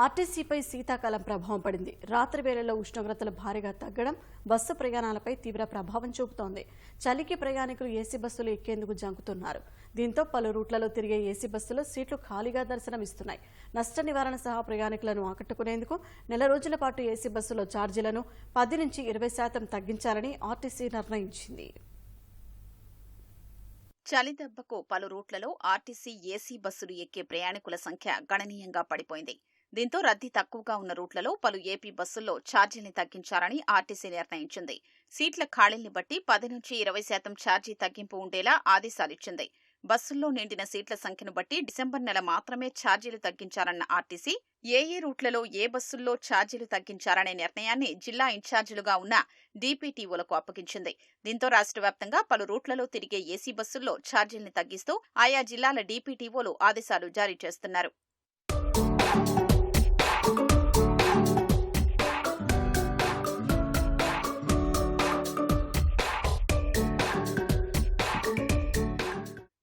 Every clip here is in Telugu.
ఆర్టీసీపై శీతాకాలం ప్రభావం పడింది. రాత్రి వేళల్లో ఉష్ణోగ్రతలు భారీగా తగ్గడం బస్సు ప్రయాణాలపై తీవ్ర ప్రభావం చూపుతోంది. చలికి ప్రయాణికులు ఏసీ బస్సులు ఎక్కేందుకు జంకుతున్నారు. దీంతో పలు రూట్లలో తిరిగే ఏసీ బస్సులు సీట్లు ఖాళీగా దర్శనమిస్తున్నాయి. నష్ట నివారణ సహా ప్రయాణికులను ఆకట్టుకునేందుకు నెల రోజుల పాటు ఏసీ బస్సులో ఛార్జీలను పది నుంచి ఇరవై శాతం తగ్గించాలని ఆర్టీసీ నిర్ణయించింది. చలి దెబ్బకు పలు రూట్లలో ఆర్టీసీ ఏసీ బస్సులు ఎక్కే ప్రయాణికుల సంఖ్య గణనీయంగా పడిపోయింది. దీంతో రద్దీ తక్కువగా ఉన్న రూట్లలో పలు ఏపీ బస్సుల్లో ఛార్జీల్ని తగ్గించాలని ఆర్టీసీ నిర్ణయించింది. సీట్ల ఖాళీల్ని బట్టి పది నుంచి ఇరవై శాతం ఛార్జీ తగ్గింపు ఉండేలా ఆదేశాలిచ్చింది. బస్సుల్లో నిండిన సీట్ల సంఖ్యను బట్టి డిసెంబర్ నెల మాత్రమే ఛార్జీలు తగ్గించారన్న ఆర్టీసీ ఏ ఏ రూట్లలో ఏ బస్సుల్లో ఛార్జీలు తగ్గించారనే నిర్ణయాన్ని జిల్లా ఇన్ఛార్జీలుగా ఉన్న డీపీటీఓలకు అప్పగించింది. దీంతో రాష్ట్ర వ్యాప్తంగా పలు రూట్లలో తిరిగే ఏసీ బస్సుల్లో ఛార్జీల్ని తగ్గిస్తూ ఆయా జిల్లాల డీపీటీఓలు ఆదేశాలు జారీ చేస్తున్నారు.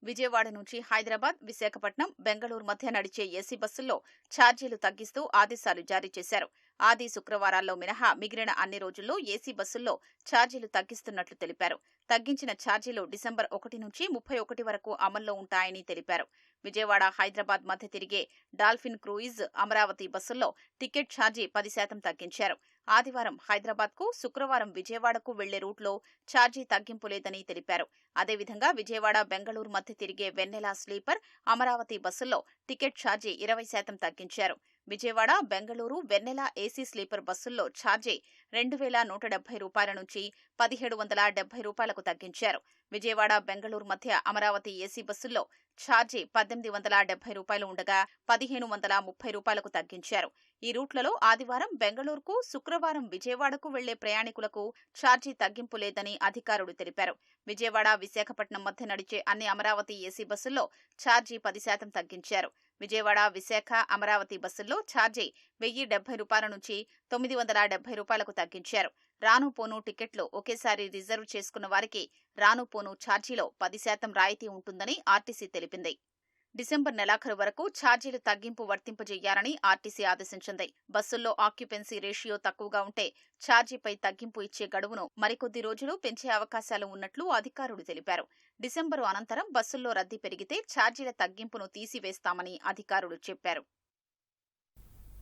విజయవాడ నుంచి హైదరాబాద్ విశాఖపట్నం బెంగళూరు మధ్య నడిచే ఏసీ బస్సుల్లో ఛార్జీలు తగ్గిస్తూ ఆదేశాలు జారీ చేశారు. ఆది శుక్రవారాల్లో మినహా మిగిలిన అన్ని రోజుల్లో ఏసీ బస్సుల్లో ఛార్జీలు తగ్గిస్తున్నట్లు తెలిపారు. తగ్గించిన ఛార్జీలు డిసెంబర్ ఒకటి నుంచి ముప్పై ఒకటి వరకు అమల్లో ఉంటాయని తెలిపారు. విజయవాడ హైదరాబాద్ మధ్య తిరిగే డాల్ఫిన్ క్రూయిజ్ అమరావతి బస్సుల్లో టికెట్ ఛార్జీ పది శాతం తగ్గించారు. ఆదివారం హైదరాబాద్కు శుక్రవారం విజయవాడకు వెళ్ళే రూట్లో ఛార్జీ తగ్గింపు లేదని తెలిపారు. అదేవిధంగా విజయవాడ బెంగళూరు మధ్య తిరిగే వెన్నెల స్లీపర్ అమరావతి బస్సుల్లో టికెట్ ఛార్జీ ఇరవై శాతం తగ్గించారు. విజయవాడ బెంగళూరు వెన్నెల ఏసీ స్లీపర్ బస్సుల్లో ఛార్జీ రెండు వేల నూట డెబ్బై రూపాయల నుంచి పదిహేడు వందల డెబ్బై రూపాయలకు తగ్గించారు. విజయవాడ బెంగళూరు మధ్య అమరావతి ఏసీ బస్సుల్లో ఛార్జీ పద్దెనిమిది వందల డెబ్బై రూపాయలు ఉండగా పదిహేను వందల ముప్పై రూపాయలకు తగ్గించారు. ఈ రూట్లలో ఆదివారం బెంగళూరుకు శుక్రవారం విజయవాడకు వెళ్ళే ప్రయాణికులకు ఛార్జీ తగ్గింపు లేదని అధికారులు తెలిపారు. విజయవాడ విశాఖపట్నం మధ్య నడిచే అన్ని అమరావతి ఏసీ బస్సుల్లో ఛార్జీ పది శాతం తగ్గించారు. విజయవాడ విశాఖ అమరావతి బస్సుల్లో ఛార్జీ వెయ్యి డెబ్బై రూపాయల నుంచి తొమ్మిది వందల డెబ్బై రూపాయలకు తగ్గించారు. రాను పోను టికెట్లు ఒకేసారి రిజర్వ్ చేసుకున్న వారికి రాను పోను ఛార్జీలో పది శాతం రాయితీ ఉంటుందని ఆర్టీసీ తెలిపింది. డిసెంబర్ నెలాఖరు వరకు ఛార్జీలు తగ్గింపు వర్తింపజేయాలని ఆర్టీసీ ఆదేశించింది. బస్సుల్లో ఆక్యుపెన్సీ రేషియో తక్కువగా ఉంటే ఛార్జీపై తగ్గింపు ఇచ్చే గడువును మరికొద్ది రోజులు పెంచే అవకాశాలు ఉన్నట్లు అధికారులు తెలిపారు. డిసెంబరు అనంతరం బస్సుల్లో రద్దీ పెరిగితే ఛార్జీల తగ్గింపును తీసివేస్తామని అధికారులు చెప్పారు.